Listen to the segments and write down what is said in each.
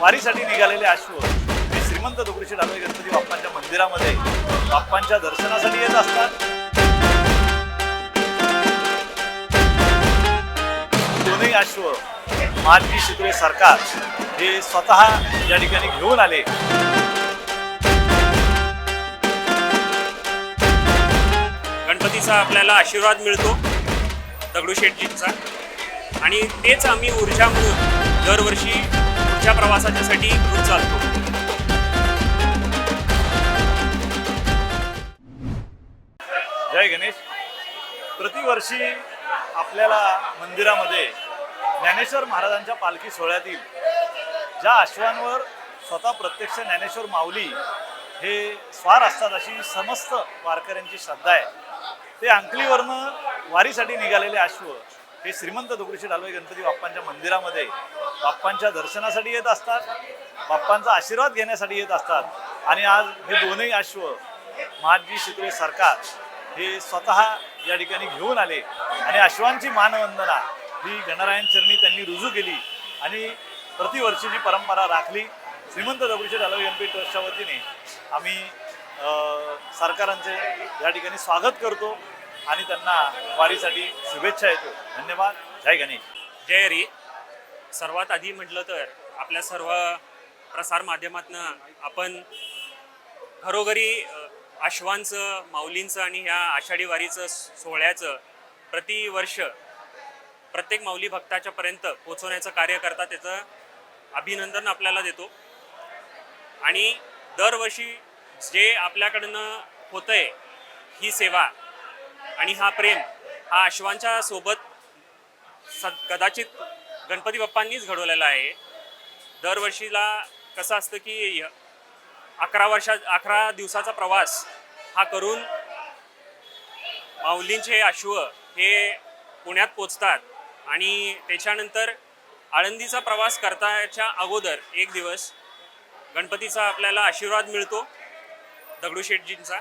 वारीसाठी निघालेले अश्व हे श्रीमंत दगडूशेठ हलवाई गणपती बाप्पांच्या मंदिरामध्ये बाप्पांच्या दर्शनासाठी येत असतात. दोन्ही अश्व माजी शितळे सरकार हे स्वतः या ठिकाणी घेऊन आले. गणपतीचा आपल्याला आशीर्वाद मिळतो दगडूशेठजींचा. आणि तेच आम्ही ऊर्जा म्हणून दरवर्षी पुढच्या प्रवासाच्यासाठी घेऊन चालतो. जय गणेश. प्रतिवर्षी आपल्याला मंदिरामध्ये ज्ञानेश्वर महाराजांच्या पालखी सोहळ्यातील ज्या अश्वांवर स्वतः प्रत्यक्ष ज्ञानेश्वर माऊली हे स्वार असतात अशी समस्त वारकऱ्यांची श्रद्धा आहे. ते अंकलीवरनं वारीसाठी निघालेले अश्व हे श्रीमंत दगडूशेठ हलवाई गणपती बाप्पांच्या मंदिरामध्ये बाप्पांच्या दर्शनासाठी येत असतात बाप्पांचा आशीर्वाद घेण्यासाठी येत असतात. आणि आज हे दोनही अश्व महाजी शितळे सरकार हे स्वतः या ठिकाणी घेऊन आले. आणि अश्वांची मानवंदना ही गणरायन चरणी त्यांनी रुजू केली आणि प्रतिवर्षीची परंपरा राखली. श्रीमंत दगडूशेठ हलवाई गणपती ट्रस्टच्या वतीने आम्ही सरकारांचे या ठिकाणी स्वागत करतो. आणि त्यांना वारीसाठी शुभेच्छा येतो. धन्यवाद. जय गणेश. जय हरी. सर्वात आधी म्हटलं तर आपल्या सर्व प्रसार माध्यमातनं आपण घरोघरी आश्वांचं माऊलींचं आणि ह्या आषाढी वारीचं सोहळ्याचं प्रतिवर्ष प्रत्येक माऊली भक्ताच्या पर्यंत पोचवण्याचं कार्य करता त्याचं अभिनंदन आपल्याला देतो. आणि दरवर्षी जे आपल्याकडनं होतंय ही सेवा आणि हा प्रेम हा अश्वांच्या सोबत सद कदाचित गणपती बाप्पांनीच घडवलेला आहे. दरवर्षीला कसं असतं की अकरा वर्षा अकरा दिवसाचा प्रवास हा करून माऊलींचे अश्व हे पुण्यात पोचतात आणि त्याच्यानंतर आळंदीचा प्रवास करताच्या अगोदर एक दिवस गणपतीचा आपल्याला आशीर्वाद मिळतो दगडूशेठजींचा.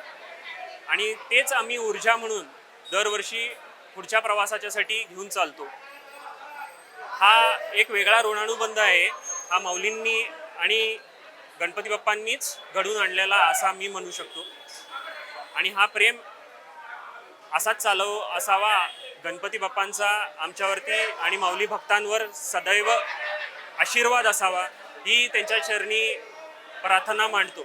आणि तेच आम्ही ऊर्जा म्हणून दरवर्षी पुढच्या प्रवासाच्यासाठी घेऊन चालतो. हा एक वेगळा ऋणानुबंध आहे. हा माऊलींनी आणि गणपती बाप्पांनीच घडून आणलेला असा मी म्हणू शकतो. आणि हा प्रेम असाच चालव असावा गणपती बाप्पांचा आमच्यावरती आणि माऊली भक्तांवर सदैव आशीर्वाद असावा ही त्यांच्या चरणी प्रार्थना मांडतो.